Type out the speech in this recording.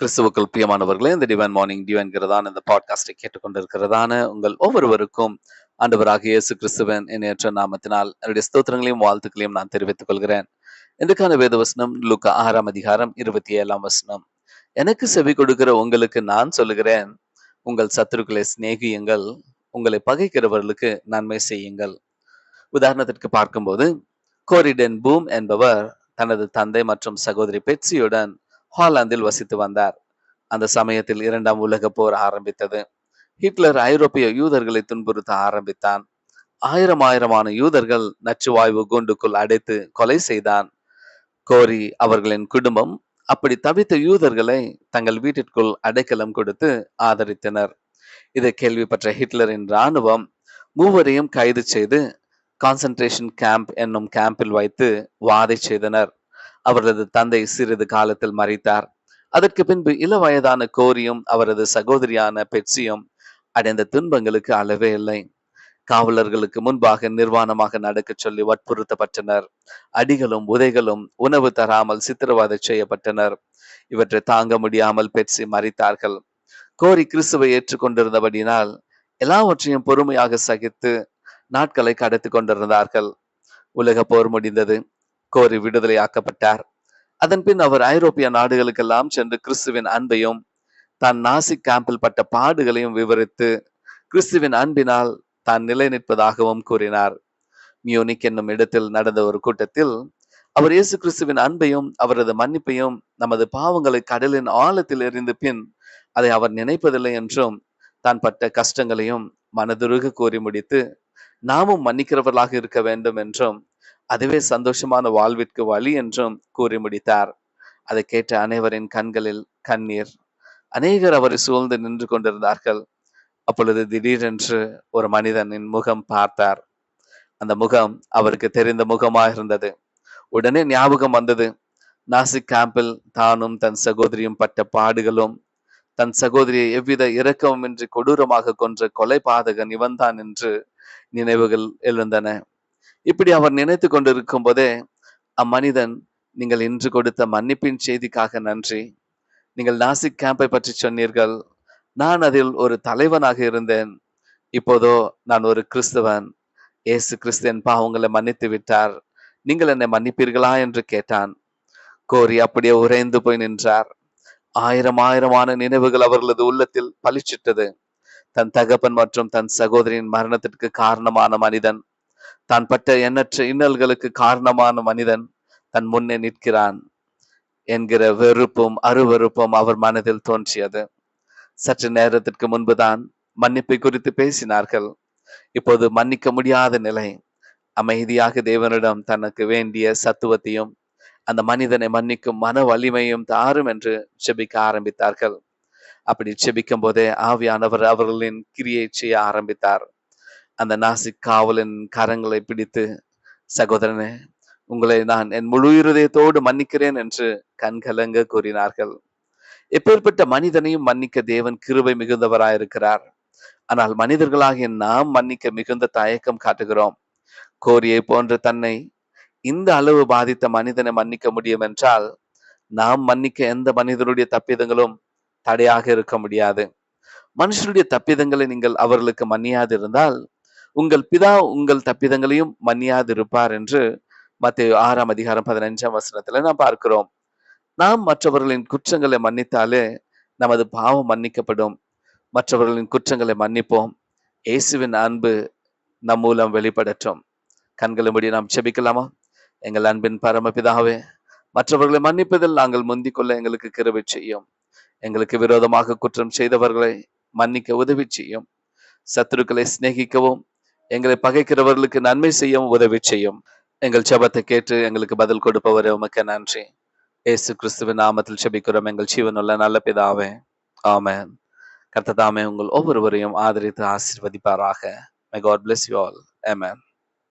கிறிஸ்துவுக்கள் பிரியமானவர்களே இந்த divine morning divine டிவைன்கிறதான இந்த பாட்காஸ்டை கேட்டுக்கொண்டிருக்கிறதான உங்கள் ஒவ்வொருவருக்கும் ஆண்டவராக இயேசு கிறிஸ்துவன் எண்ணற்ற நாமத்தினால் என்னுடைய ஸ்தோத்திரங்களையும் வாழ்த்துக்களையும் நான் தெரிவித்துக் கொள்கிறேன். இன்றைக்கான வேத வசனம் லுக்கா ஆறாம் அதிகாரம் இருபத்தி ஏழாம் வசனம். எனக்கு செவி கொடுக்கிற உங்களுக்கு நான் சொல்லுகிறேன். உங்கள் சத்துருக்களை சிநேகியுங்கள். உங்களை பகைக்கிறவர்களுக்கு நன்மை செய்யுங்கள். உதாரணத்திற்கு பார்க்கும்போது கோரிடன் பூம் என்பவர் தனது தந்தை மற்றும் சகோதரி பெட்சியுடன் ஹாலாந்தில் வசித்து வந்தார். அந்த சமயத்தில் இரண்டாம் உலக போர் ஆரம்பித்தது. ஹிட்லர் ஐரோப்பிய யூதர்களை துன்புறுத்த ஆரம்பித்தான். ஆயிரம் ஆயிரமான யூதர்கள் நச்சுவாய்வு குண்டுக்குள் அடைத்து கொலை செய்தான். கோரி அவர்களின் குடும்பம் அப்படி தவித்த யூதர்களை தங்கள் வீட்டிற்குள் அடைக்கலம் கொடுத்து ஆதரித்தனர். இதை கேள்விப்பட்ட ஹிட்லரின் இராணுவம் மூவரையும் கைது செய்து கான்சன்ட்ரேஷன் கேம்ப் என்னும் கேம்பில் வைத்து வாதை செய்தனர். அவரது தந்தை சிறிது காலத்தில் மறைத்தார். அதற்கு பின்பு இள வயதான கோரியும் அவரது சகோதரியான பெட்சியும் அடைந்த துன்பங்களுக்கு அளவே இல்லை. காவலர்களுக்கு முன்பாக நிர்வாணமாக நடக்க சொல்லி வற்புறுத்தப்பட்டனர். அடிகளும் உதைகளும் உணவு தராமல் சித்திரவதை செய்யப்பட்டனர். இவற்றை தாங்க முடியாமல் பெட்சி மறித்தார்கள். கோரி கிறிஸ்துவை ஏற்றுக்கொண்டிருந்தபடினால் எல்லாவற்றையும் பொறுமையாக சகித்து நாட்களை கடத்தி கொண்டிருந்தார்கள். உலக போர் முடிந்தது. கோரி விடுதலையாக்கப்பட்டார் அதன்பின் அவர் ஐரோப்பிய நாடுகளுக்கெல்லாம் சென்று கிறிஸ்துவின் அன்பையும் தான் நாசிக் கேம்பில் பட்ட பாடுகளையும் விவரித்து கிறிஸ்துவின் அன்பினால் தான் நிலை நிற்பதாகவும் கூறினார். மியூனிக் என்னும் இடத்தில் நடந்த ஒரு கூட்டத்தில் அவர் இயேசு கிறிஸ்துவின் அன்பையும் அவரது மன்னிப்பையும் நமது பாவங்களை கடலின் ஆழத்தில் எறிந்து பின் அதை அவர் நினைப்பதில்லை என்றும் தான் பட்ட கஷ்டங்களையும் மனதுருக கூறி முடித்து நாமும் மன்னிக்கிறவர்களாக இருக்க வேண்டும் என்றும் அதுவே சந்தோஷமான வாழ்விற்கு வழி என்றும் கூறி முடித்தார். அதை கேட்ட அனைவரின் கண்களில் கண்ணீர். அநேகர் அவரை சூழ்ந்து நின்று கொண்டிருந்தார்கள். அப்பொழுது திடீரென்று ஒரு மனிதனின் முகம் பார்த்தார். அந்த முகம் அவருக்கு தெரிந்த முகமாக இருந்தது உடனே ஞாபகம் வந்தது. நாசிக் கேம்பில் தானும் தன் சகோதரியும் பட்ட பாடுகளும் தன் சகோதரியை எவ்வித இரக்கமின்றி கொடூரமாக கொன்ற கொலை பாதகன் இவன்தான் என்று நினைவுகள் எழுந்தன. இப்படி அவர் நினைத்து கொண்டிருக்கும் போதே அம்மனிதன் நீங்கள் இன்று கொடுத்த மன்னிப்பின் செய்திக்காக நன்றி. நீங்கள் நாசிக் கேம்பை பற்றி சொன்னீர்கள். நான் அதில் ஒரு தலைவனாக இருந்தேன். இப்போதோ நான் ஒரு கிறிஸ்தவன். ஏசு கிறிஸ்தன் பாவங்களை மன்னித்து விட்டார். நீங்கள் என்னை மன்னிப்பீர்களா? என்று கேட்டான். கோரி அப்படியே உறைந்து போய் நின்றார். ஆயிரம் ஆயிரமான நினைவுகள் அவர்களது உள்ளத்தில் பளிச்சிட்டது. தன் தகப்பன் மற்றும் தன் சகோதரியின் மரணத்திற்கு காரணமான மனிதன் தான் பட்ட எண்ணற்ற இன்னல்களுக்கு காரணமான மனிதன் தன் முன்னே நிற்கிறான் என்கிற வெறுப்பும் அருவெறுப்பும் அவர் மனதில் தோன்றியது. சற்று நேரத்திற்கு முன்புதான் மன்னிப்பை குறித்து பேசினார்கள். இப்போது மன்னிக்க முடியாத நிலை. அமைதியாக தேவனிடம் தனக்கு வேண்டிய சத்துவத்தையும் அந்த மனிதனை மன்னிக்கும் மன வலிமையும் தாரும் என்று செபிக்க ஆரம்பித்தார்கள். அப்படி செபிக்கும் போதே ஆவியானவர் அவர்களின் கிரியை செய்ய ஆரம்பித்தார். அந்த நாசிக் காவலின் கரங்களை பிடித்து சகோதரனே உங்களை நான் என் முழு இருதயத்தோடு மன்னிக்கிறேன் என்று கண்கலங்க கூறினார்கள். எப்பேற்பட்ட மனிதனையும் மன்னிக்க தேவன் கிருபை மிகுந்தவராயிருக்கிறார். ஆனால் மனிதர்களாகிய நாம் மன்னிக்க மிகுந்த தயக்கம் காட்டுகிறோம். கோரியை போன்ற தன்னை இந்த அளவு பாதித்த மனிதனை மன்னிக்க முடியும் என்றால் நாம் மன்னிக்க எந்த மனிதனுடைய தப்பிதங்களும் தடையாக இருக்க முடியாது. மனுஷனுடைய தப்பிதங்களை நீங்கள் அவர்களுக்கு மன்னியாது இருந்தால் உங்கள் பிதா உங்கள் தப்பிதங்களையும் மன்னியாது இருப்பார் என்று மத்திய ஆறாம் அதிகாரம் பதினஞ்சாம் வசனத்துல நாம் பார்க்கிறோம். நாம் மற்றவர்களின் குற்றங்களை மன்னித்தாலே நமது பாவம் மன்னிக்கப்படும். மற்றவர்களின் குற்றங்களை மன்னிப்போம். இயேசுவின் அன்பு நம் மூலம் வெளிப்படட்டும். கண்களும்படி நாம் செபிக்கலாமா? எங்கள் அன்பின் பரமபிதாவே மற்றவர்களை மன்னிப்பதில் நாங்கள் முந்திக் கொள்ள எங்களுக்கு கிருவை செய்யும். எங்களுக்கு விரோதமாக குற்றம் செய்தவர்களை மன்னிக்க உதவி செய்யும். சத்துருக்களை சிநேகிக்கவும் எங்களை பகைக்கிறவர்களுக்கு நன்மை செய்யவும் உதவி செய்யும். எங்கள் ஜெபத்தை கேட்டு எங்களுக்கு பதில் கொடுப்பவரே உமக்கு நன்றி. ஏசு கிறிஸ்துவின் நாமத்தில் செபிக்கிறோம் எங்கள் ஜீவனுள்ள நல்ல பிதாவே ஆமேன். கர்த்ததாமே உங்கள் ஒவ்வொருவரையும் ஆதரித்து ஆசிர்வதிப்பாராக. My god bless you all amen